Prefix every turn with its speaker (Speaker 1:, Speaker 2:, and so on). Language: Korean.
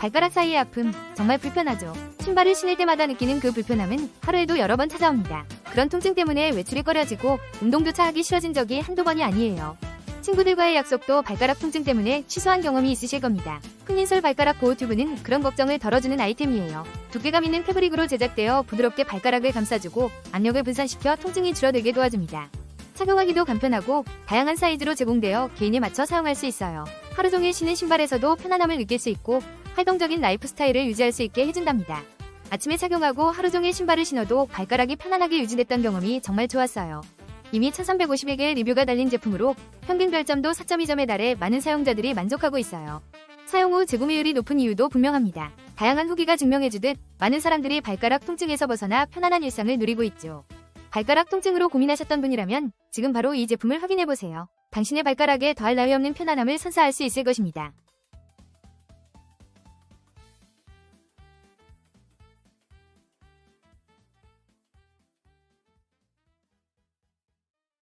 Speaker 1: 발가락 사이의 아픔, 정말 불편하죠. 신발을 신을 때마다 느끼는 그 불편함은 하루에도 여러 번 찾아옵니다. 그런 통증 때문에 외출이 꺼려지고 운동조차 하기 싫어진 적이 한두 번이 아니에요. 친구들과의 약속도 발가락 통증 때문에 취소한 경험이 있으실 겁니다. 클린솔 발가락 보호 튜브는 그런 걱정을 덜어주는 아이템이에요. 두께감 있는 패브릭으로 제작되어 부드럽게 발가락을 감싸주고 압력을 분산시켜 통증이 줄어들게 도와줍니다. 착용하기도 간편하고 다양한 사이즈로 제공되어 개인에 맞춰 사용할 수 있어요. 하루 종일 신은 신발에서도 편안함을 느낄 수 있고 활동적인 라이프 스타일을 유지할 수 있게 해준답니다. 아침에 착용하고 하루 종일 신발을 신어도 발가락이 편안하게 유지됐던 경험이 정말 좋았어요. 이미 1350여 개의 리뷰가 달린 제품으로 평균 별점도 4.2점에 달해 많은 사용자들이 만족하고 있어요. 사용 후 재구매율이 높은 이유도 분명합니다. 다양한 후기가 증명해주듯 많은 사람들이 발가락 통증에서 벗어나 편안한 일상을 누리고 있죠. 발가락 통증으로 고민하셨던 분이라면 지금 바로 이 제품을 확인해보세요. 당신의 발가락에 더할 나위 없는 편안함을 선사할 수 있을 것입니다.